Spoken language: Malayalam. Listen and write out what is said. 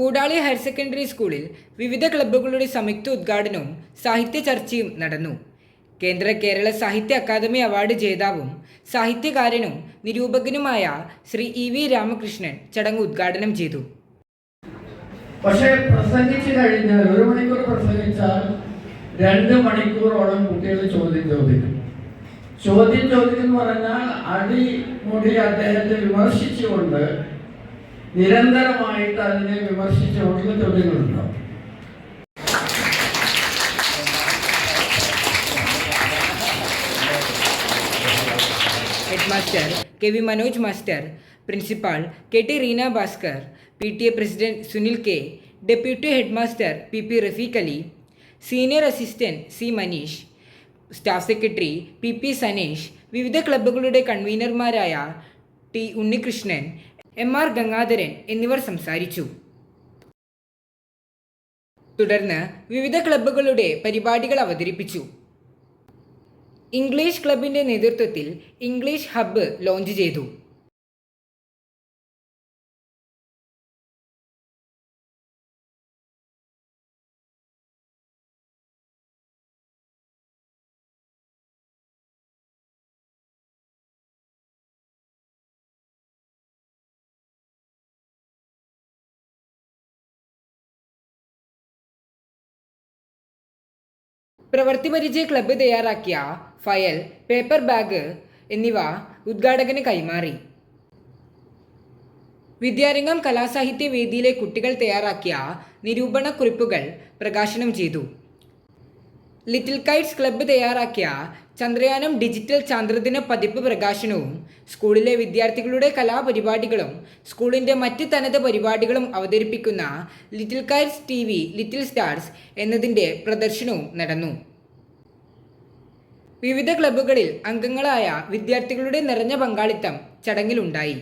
കൂടാളി ഹയർ സെക്കൻഡറി സ്കൂളിൽ വിവിധ ക്ലബ്ബുകളുടെ സംയുക്ത ഉദ്ഘാടനവും സാഹിത്യ ചർച്ചയും നടന്നു. കേന്ദ്ര കേരള സാഹിത്യ അക്കാദമി അവാർഡ് ജേതാവും സാഹിത്യകാരനും നിരൂപകനുമായ ശ്രീ ഇ വി രാമകൃഷ്ണൻ ചടങ്ങ് ഉദ്ഘാടനം ചെയ്തു. പക്ഷേ പ്രസംഗിച്ചു കഴിഞ്ഞാൽ ഒരു മണിക്കൂർ പ്രസംഗിച്ചാൽ രണ്ട് മണിക്കൂറോളം കുട്ടികൾ ചോദ്യം ചോദിക്കും. ചോദ്യം ചോദിക്കുന്നു പറഞ്ഞാൽ അടിമുടി അദ്ദേഹത്തെ വിമർശിച്ചുകൊണ്ട് നിരന്തരമായിട്ട് അതിനെ വിമർശിച്ചുകൊണ്ടുള്ള ചോദ്യങ്ങളുണ്ടാവും head master K V Manoj master principal K T Reena Bhaskar P T A president Sunil K deputy head master P P Rafeeq Ali senior assistant C Maneesh staff secretary P P Sanesh വിവിധ ക്ലബ്ബുകളുടെ കൺവീനർമാരായ T Unnikrishnan M R Gangadharan എന്നിവർ സംസാരിച്ചു. തുടർന്ന് വിവിധ ക്ലബ്ബുകളുടെ പരിപാടികൾ അവതരിപ്പിച്ചു. ഇംഗ്ലീഷ് ക്ലബിന്റെ നേതൃത്വത്തിൽ ഇംഗ്ലീഷ് ഹബ്ബ് ലോഞ്ച് ചെയ്തു. പ്രവൃത്തി പരിചയ ക്ലബ്ബ് തയ്യാറാക്കിയ ഫയൽ പേപ്പർ ബാഗ് എന്നിവ ഉദ്ഘാടകന് കൈമാറി. വിദ്യാരംഗം കലാസാഹിത്യ വേദിയിലെ കുട്ടികൾ തയ്യാറാക്കിയ നിരൂപണക്കുറിപ്പുകൾ പ്രകാശനം ചെയ്തു. ലിറ്റിൽ കൈറ്റ്സ് ക്ലബ്ബ് തയ്യാറാക്കിയ ചന്ദ്രയാനം ഡിജിറ്റൽ ചന്ദ്രദിന പതിപ്പ് പ്രകാശനവും സ്കൂളിലെ വിദ്യാർത്ഥികളുടെ കലാപരിപാടികളും സ്കൂളിന്റെ മറ്റ് തനത് പരിപാടികളും അവതരിപ്പിക്കുന്ന Little Kites T V Little Stars എന്നതിന്റെ പ്രദർശനവും നടന്നു. വിവിധ ക്ലബ്ബുകളിൽ അംഗങ്ങളായ വിദ്യാർത്ഥികളുടെ നിറഞ്ഞ പങ്കാളിത്തം ചടങ്ങിലുണ്ടായി.